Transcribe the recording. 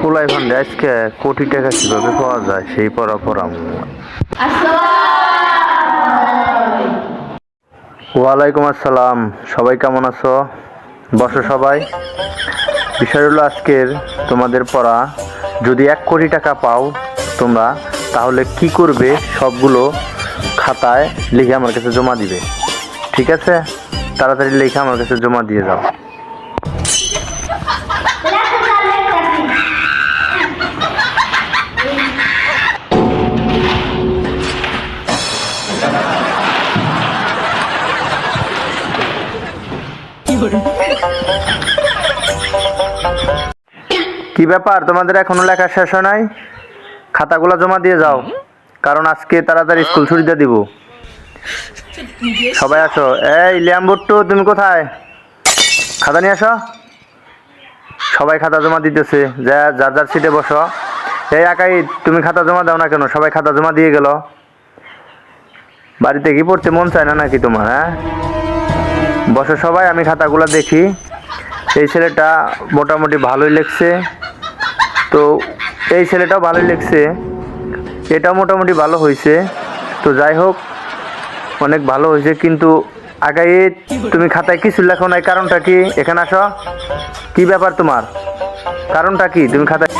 পোলাই ফান্ডে আজকে কোটি টাকা কীভাবে পাওয়া যায়, সেই পড়া পড়াম ওয়ালাইকুম আসসালাম, সবাই কেমন আছো? বসো সবাই। বিষয় হলো আজকের তোমাদের পড়া, যদি এক কোটি টাকা পাও তোমরা, তাহলে কি করবে? সবগুলো খাতায় লিখে আমার কাছে জমা দিবে। ঠিক আছে? তাড়াতাড়ি লিখে আমার কাছে জমা দিয়ে যাও। কি ব্যাপার? তোমাদের এখনও লেখা শেষ হয় নাই? খাতাগুলো জমা দিয়ে যাও, কারণ আজকে তাড়াতাড়ি স্কুল ছুটিতে দিব। সবাই আসো। এই লিয়াম্বুট্টু তুমি কোথায়? খাতা নিয়ে আসো। সবাই খাতা জমা দিতেছে। যা, যার যার সিটে বসো। এই একাই তুমি খাতা জমা দাও না কেন? সবাই খাতা জমা দিয়ে গেল। বাড়িতে কি পড়তে মন চায় না নাকি তোমার হ্যাঁ? বসো সবাই, আমি খাতাগুলো দেখি। এই ছেলেটা মোটামুটি ভালোই লিখছে। তো এই ছেলেটাও ভালোই লিখছে। এটাও মোটামুটি ভালো হয়েছে। তো যাই হোক, অনেক ভালো হয়েছে। কিন্তু আগাই, তুমি খাতায় কিছু লেখো নাই, কারণটা কি? এখানে আসো। কি ব্যাপার তোমার? কারণটা কি? তুমি খাতায়